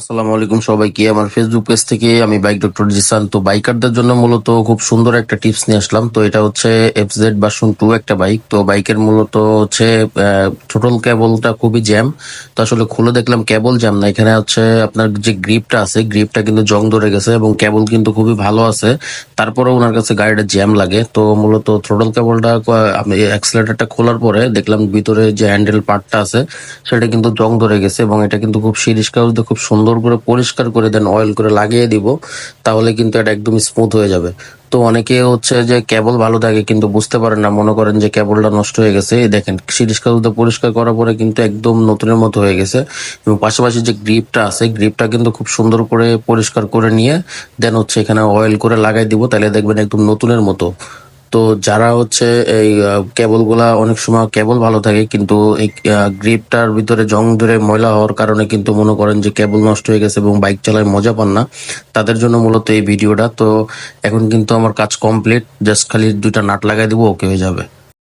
আসসালামু আলাইকুম সবাইকে। আমার ফেসবুক পেজ থেকে আমি বাইক ডক্টর জিসান। তো বাইকারদের জন্য মূলত খুব সুন্দর একটা টিপস নিয়ে আসলাম। তো এটা হচ্ছে এফজেড ভার্সন টু একটা বাইক তো বাইকের মূলত হচ্ছে টোটাল কেবলটা খুবই জ্যাম তো আসলে খুলে দেখলাম কেবল জ্যাম না। এখানে হচ্ছে আপনার যে গ্রিপটা আছে গ্রিপটা কিন্তু জং ধরে গেছে এবং কেবল কিন্তু খুবই ভালো আছে। তারপরে ওনার কাছে গাড়িটা জ্যাম লাগে। তো মূলত থ্রোটল কেবলটা আমি অ্যাক্সিলেটারটা খোলার পরে দেখলাম ভিতরে যে হ্যান্ডেল পার্টটা আছে, সেটা কিন্তু জং ধরে গেছে এবং এটা কিন্তু খুব সিরিজ কাগজ খুব সুন্দর করে পরিষ্কার করে দেন অয়েল করে লাগিয়ে দিব, তাহলে কিন্তু এটা একদম স্মুথ হয়ে যাবে। তো অনেকে হচ্ছে যে কেবল ভালো থাকে কিন্তু বুঝতে পারেন না, মনে করেন যে কেবলটা নষ্ট হয়ে গেছে। দেখেন সিরিজ কাগজ পরিষ্কার করার পরে কিন্তু একদম নতুনের মতো হয়ে গেছে। এবং পাশাপাশি যে গ্রিপটা আছে গ্রিপটা কিন্তু খুব সুন্দর করে পরিষ্কার করে নিয়ে দেন হচ্ছে এখানে অয়েল করে লাগাই দিব, তাহলে দেখবেন একদম নতুনের মতো। তো যারা হচ্ছে এই কেবলগুলা অনেক সময় কেবল ভালো থাকে, কিন্তু এই গ্রিপটার ভিতরে জং ধরে ময়লা হওয়ার কারণে কিন্তু মনে করেন যে কেবল নষ্ট হয়ে গেছে এবং বাইক চালায় মজা পান না, তাদের জন্য মূলত এই ভিডিওটা। তো এখন কিন্তু আমার কাজ কমপ্লিট জাস্ট খালি দুইটা নাট লাগাই দিব ওকে হয়ে যাবে।